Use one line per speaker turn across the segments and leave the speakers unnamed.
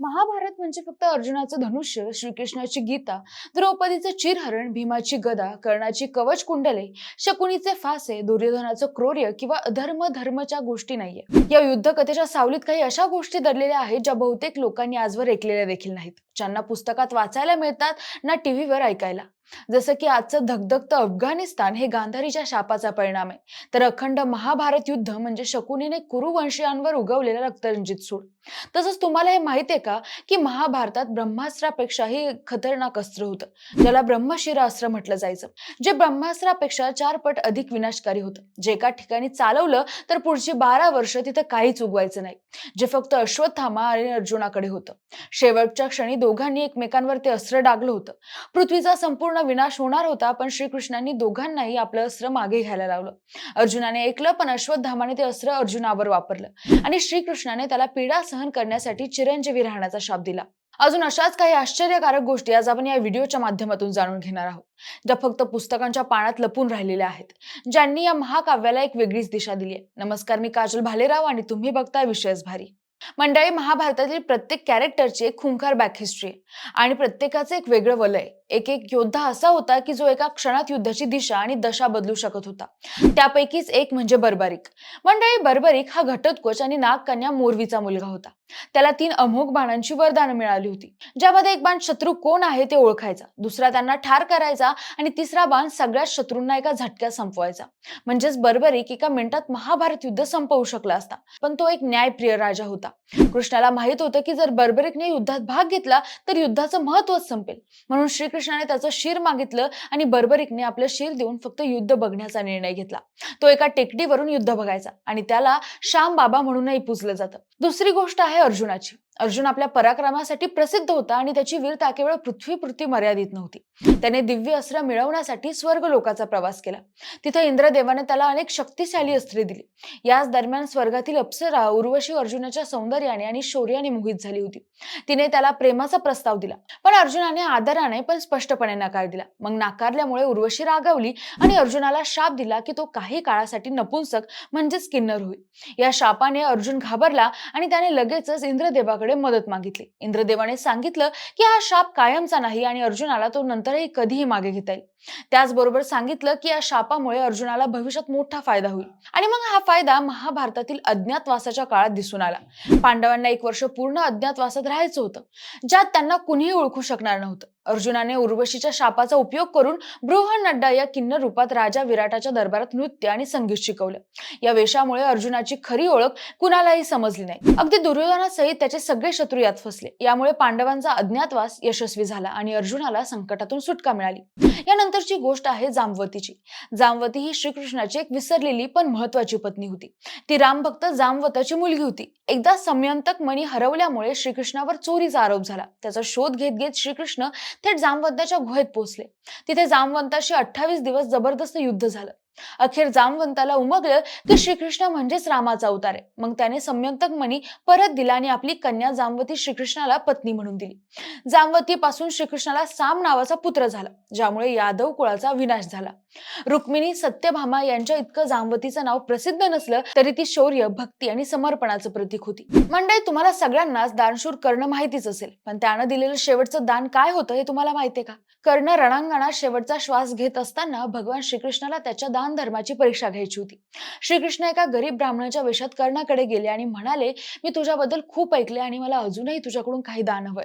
महाभारत म्हणजे फक्त अर्जुनाचं धनुष्य श्रीकृष्णाची गीता द्रौपदीचं चिरहरण भीमाची गदा कर्णाची कवच कुंडले शकुनीचे फासे दुर्योधनाचं क्रोर्य किंवा अधर्म धर्मच्या गोष्टी नाहीये. या युद्ध कथेच्या सावलीत काही अशा गोष्टी दडलेल्या आहेत ज्या बहुतेक लोकांनी आजवर ऐकलेल्या देखील नाहीत. ज्यांना पुस्तकात वाचायला मिळतात ना टीव्हीवर ऐकायला. जसं की आजचं धगधगतं अफगाणिस्तान हे गांधारीच्या शापाचा परिणाम आहे. तर अखंड महाभारत युद्ध म्हणजे शकुनीने कुरुवंशीयांवर उगवलेला रक्तरंजित सूड तसंच तुम्हाला हे माहिती आहे का की महाभारतात ब्रह्मास्त्रापेक्षाही खतरनाक अस्त्र होतं. ज्याला ब्रह्मशिरा अस्त्र म्हटलं जायचं. जे ब्रह्मास्त्रापेक्षा चार पट अधिक विनाशकारी होतं. जे एका ठिकाणी चालवलं तर पुढची बारा वर्ष तिथं काहीच उगवायचं नाही. जे फक्त अश्वत्थामा आणि अर्जुनाकडे होतं. शेवटच्या क्षणी दोघांनी एकमेकांवर ते अस्त्र डागलं होतं. पृथ्वीचा संपूर्ण विनाश होणार होता पण श्रीकृष्णांनी दोघांनाही आपलं अस्त्र मागे घ्यायला लावलं. अर्जुनाने ऐकलं पण अश्वत्थामाने ते अस्त्र अर्जुनावर वापरलं आणि श्रीकृष्णाने त्याला पीडा सहन करण्यासाठी चिरंजीवी राहण्याचा शाप दिला. अजून अशाच काही आश्चर्यकारक गोष्टी आज आपण या व्हिडिओच्या माध्यमातून जाणून घेणार आहोत ज्या फक्त पुस्तकांच्या पानात लपून राहिलेल्या आहेत ज्यांनी या महाकाव्याला एक वेगळीच दिशा दिली आहे. नमस्कार मी काजल भालेराव आणि तुम्ही बघताय विषयच भारी. मंडळी महाभारतातील प्रत्येक कॅरेक्टरची एक खुंखार बॅक हिस्ट्री आहे आणि प्रत्येकाचं एक वेगळं वलय एक एक योद्धा असा होता की जो एका क्षणात युद्धाची दिशा आणि दशा बदलू शकत होता. त्यापैकीच एक म्हणजे बर्बरिक. मंडळी बर्बरिक हा घटोत्कोच आणि नागकन्या मोरवीचा मुलगा होता. त्याला तीन अमोघ बाणांची वरदानं मिळाली होती. ज्यामध्ये एक बाण शत्रू कोण आहे ते ओळखायचा. दुसरा त्यांना ठार करायचा आणि तिसरा बाण सगळ्याच शत्रूंना एका झटक्यात संपवायचा. म्हणजेच बर्बरीक एका मिनिटात महाभारत युद्ध संपवू शकला असता. पण तो एक न्यायप्रिय राजा होता. कृष्णाला माहीत होतं की जर बर्बरिकने युद्धात भाग घेतला तर युद्धाचं महत्वच संपेल. म्हणून श्री श्रीकृष्णाने त्याचं शिर मागितलं आणि बर्बरिकने आपलं शिर देऊन फक्त युद्ध बघण्याचा निर्णय घेतला. तो एका टेकडीवरून युद्ध बघायचा आणि त्याला श्याम बाबा म्हणूनही पुजलं जातं. दुसरी गोष्ट आहे अर्जुनाची. अर्जुन आपल्या पराक्रमासाठी प्रसिद्ध होता आणि त्याची वीरता केवळ पृथ्वीपुरती मर्यादित नव्हती. त्याने दिव्य अस्त्र मिळवण्यासाठी स्वर्ग लोकाचा प्रवास केला. तिथे इंद्रदेवाने त्याला अनेक शक्तिशाली अस्त्रे दिली. याच दरम्यान स्वर्गातील अप्सरा उर्वशी अर्जुनाच्या सौंदर्याने आणि शौर्याने मोहित झाली होती. तिने त्याला प्रेमाचा प्रस्ताव दिला. पण अर्जुनाने आदराने पण स्पष्टपणे नकार दिला. मग नाकारल्यामुळे उर्वशी रागावली आणि अर्जुनाला शाप दिला की तो काही काळासाठी नपुंसक म्हणजेच किन्नर होईल. या शापाने अर्जुन घाबरला आणि त्याने लगेचच इंद्रदेवाकडे मदत मागितली. इंद्रदेवाने सांगितलं की हा शाप कायमचा नाही आणि अर्जुनाला तो नंतरही कधीही मागे घेता येईल. त्याचबरोबर सांगितलं की या शापामुळे अर्जुनाला भविष्यात मोठा फायदा होईल. आणि मग हा फायदा महाभारतातील अज्ञातवासाच्या काळात दिसून आला. पांडवांना एक वर्ष पूर्ण अज्ञातवासात राहायचं होतं ज्यात त्यांना कुणीही ओळखू शकणार नव्हतं. अर्जुनाने उर्वशीच्या शापाचा उपयोग करून बृहन्नड्डा या किन्नर रूपात राजा विराटाच्या दरबारात नृत्य आणि संगीत शिकवलं. या वेशामुळे अर्जुनाची खरी ओळख कुणालाही समजली नाही. अगदी दुर्योधनासहित त्याचे सगळे शत्रू यात फसले. यामुळे पांडवांचा अज्ञातवास यशस्वी झाला आणि अर्जुनाला संकटातून सुटका मिळाली. यानंतरची गोष्ट आहे जामवतीची. जामवती ही श्रीकृष्णाची एक विसरलेली पण महत्वाची पत्नी होती. ती रामभक्त जामवताची मुलगी होती. एकदा संयंतक मणी हरवल्यामुळे श्रीकृष्णावर चोरीचा आरोप झाला. त्याचा शोध घेत घेत श्रीकृष्ण थेट जामवंताच्या गुहेत पोहोचले. तिथे जामवंताशी अठ्ठावीस दिवस जबरदस्त युद्ध झालं. अखेर जामवंताला उमगलं की श्रीकृष्ण म्हणजेच रामाचा अवतार आहे. मग त्याने सम्यंतक मणी परत दिला आणि आपली कन्या जामवती श्रीकृष्णाला पत्नी म्हणून दिली. जामवती पासून श्रीकृष्णाला साम नावाचा पुत्र झाला ज्यामुळे यादव कुळाचा विनाश झाला. रुक्मिणी सत्यभामा यांच्या इतकं जामवतीचं नाव प्रसिद्ध नसलं तरी ती शौर्य भक्ती आणि समर्पणाचं प्रतीक होती. मंडळी तुम्हाला सगळ्यांनाच दानशूर कर्ण माहितीच असेल पण त्यानं दिलेलं शेवटचं दान काय होतं हे तुम्हाला माहितीये का? कर्ण रणांगणात शेवटचा श्वास घेत असताना भगवान श्रीकृष्णाला त्याच्या दान धर्माची परीक्षा घ्यायची होती. श्रीकृष्ण एका गरीब ब्राह्मणाच्या वेशात कर्णाकडे गेले आणि म्हणाले मी तुझ्याबद्दल खूप ऐकले आणि मला अजूनही तुझ्याकडून काही दान हवंय.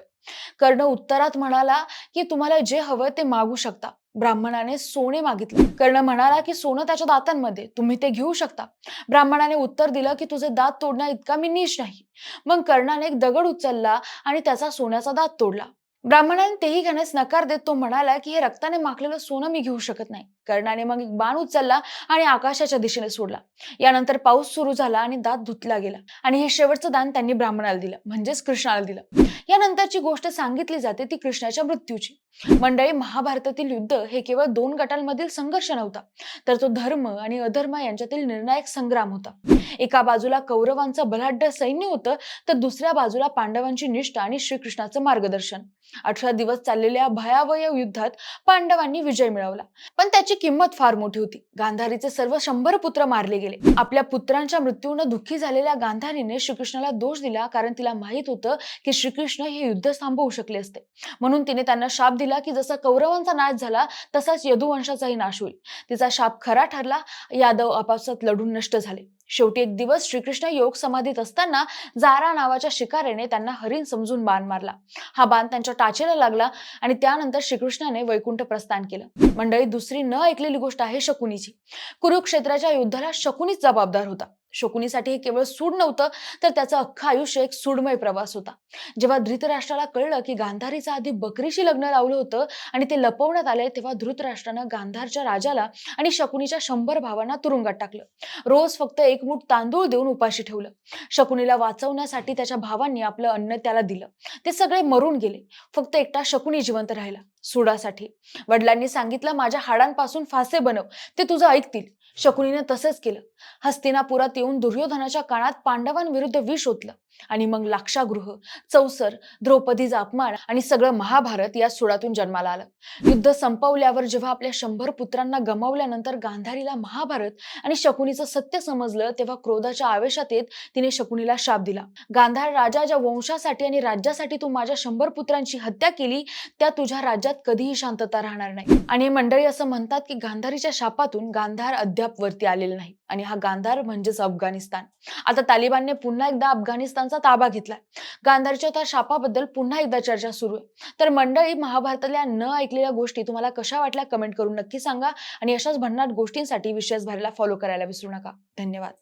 कर्ण उत्तरात म्हणाला की तुम्हाला जे हवं ते मागू शकता. ब्राह्मणाने सोने मागितले. कर्ण म्हणाला की सोनं त्याच्या दातांमध्ये तुम्ही ते घेऊ शकता. ब्राह्मणाने उत्तर दिलं की तुझे दात तोडण्या इतका मी नीच नाही. मग कर्णाने एक दगड उचलला आणि त्याचा सोन्याचा दात तोडला. ब्राह्मणाने तेही घेण्यास नकार देत तो म्हणाला की हे रक्ताने माखलेलं सोनं मी घेऊ शकत नाही. कर्णाने मग एक बाण उचलला आणि आकाशाच्या दिशेने सोडला. यानंतर पाऊस सुरू झाला आणि दात धुतला गेला आणि हे शेवटचं दान त्यांनी ब्राह्मणाला दिलं म्हणजेच कृष्णाला दिलं. यानंतरची गोष्ट सांगितली जाते ती कृष्णाच्या मृत्यूची. मंडळी महाभारतातील युद्ध हे केवळ दोन गटांमधील संघर्ष नव्हता तर तो धर्म आणि अधर्म यांच्यातील निर्णायक संग्राम होता. एका बाजूला कौरवांचं बलाढ्य सैन्य होतं तर दुसऱ्या बाजूला पांडवांची निष्ठा आणि श्रीकृष्णाचं मार्गदर्शन. अठरा दिवस चाललेल्या भयावह युद्धात पांडवांनी विजय मिळवला. पण त्याची किंमत फार मोठी होती. गांधारीचे सर्व शंभर पुत्र मारले गेले. आपल्या पुत्रांच्या मृत्यूनं दुःखी झालेल्या गांधारीने श्रीकृष्णाला दोष दिला कारण तिला माहीत होतं की श्रीकृष्ण हे युद्ध थांबवू शकले असते. म्हणून तिने त्यांना शाप दिला की जसा कौरवांचा नाश झाला तसाच यदुवंशाचाही नाश होईल. तिचा शाप खरा ठरला. यादव आपापसात लढून नष्ट झाले. शेवटी एक दिवस श्रीकृष्ण योग समाधीत असताना जारा नावाच्या शिकाऱ्याने त्यांना हरिण समजून बाण मारला. हा बाण त्यांच्या टाचेला लागला आणि त्यानंतर श्रीकृष्णाने वैकुंठ प्रस्थान केलं. मंडळी दुसरी न ऐकलेली गोष्ट आहे शकुनीची. कुरुक्षेत्राच्या युद्धाला शकुनीच जबाबदार होता. शकुनीसाठी हे केवळ सूड नव्हतं तर त्याचं अख्खं आयुष्य एक सूडमय प्रवास होता. जेव्हा धृतराष्ट्राला कळलं की गांधारीचं आधी बकरीशी लग्न लावलं होतं आणि ते लपवण्यात आले तेव्हा धृतराष्ट्रानं गांधारच्या राजाला आणि शकुनीच्या शंभर भावांना तुरुंगात टाकलं. रोज फक्त एक मूठ तांदूळ देऊन उपाशी ठेवलं. शकुनीला वाचवण्यासाठी त्याच्या भावांनी आपलं अन्न त्याला दिलं. ते सगळे मरून गेले. फक्त एकटा शकुनी जिवंत राहिला. सुडासाठी. वडिलांनी सांगितलं माझ्या हाडांपासून फासे बनव ते तुझं ऐकतील. शकुनीने तसंच केलं. हस्तिनापुरात येऊन दुर्योधनाच्या काळात पांडवांविरुद्ध विष ओतलं. आणि मग लाक्षागृह चौसर द्रौपदीचा अपमान आणि सगळं महाभारत या सुडातून जन्माला आलं. युद्ध संपवल्यावर जेव्हा आपल्या शंभर पुत्रांना गमावल्यानंतर गांधारीला महाभारत आणि शकुनीचं सत्य समजलं तेव्हा क्रोधाच्या आवेशात येत तिने शकुनीला शाप दिला. गांधार राजा ज्या वंशासाठी आणि राज्यासाठी तू माझ्या शंभर पुत्रांची हत्या केली त्या तुझ्या राज्यात कधीही शांतता राहणार नाही. आणि मंडळी असं म्हणतात की गांधारीच्या शापातून गांधार अद्याप वरती आलेलं नाही. आणि हा गांधार म्हणजेच अफगाणिस्तान. आता तालिबानने पुन्हा एकदा अफगाणिस्तानचा ताबा घेतलाय. गांधारच्या त्या शापाबद्दल पुन्हा एकदा चर्चा सुरू आहे. तर मंडळी महाभारतातल्या न ऐकलेल्या गोष्टी तुम्हाला कशा वाटल्या कमेंट करून नक्की सांगा आणि अशाच भन्नाट गोष्टींसाठी विशेष भरायला फॉलो करायला विसरू नका. धन्यवाद.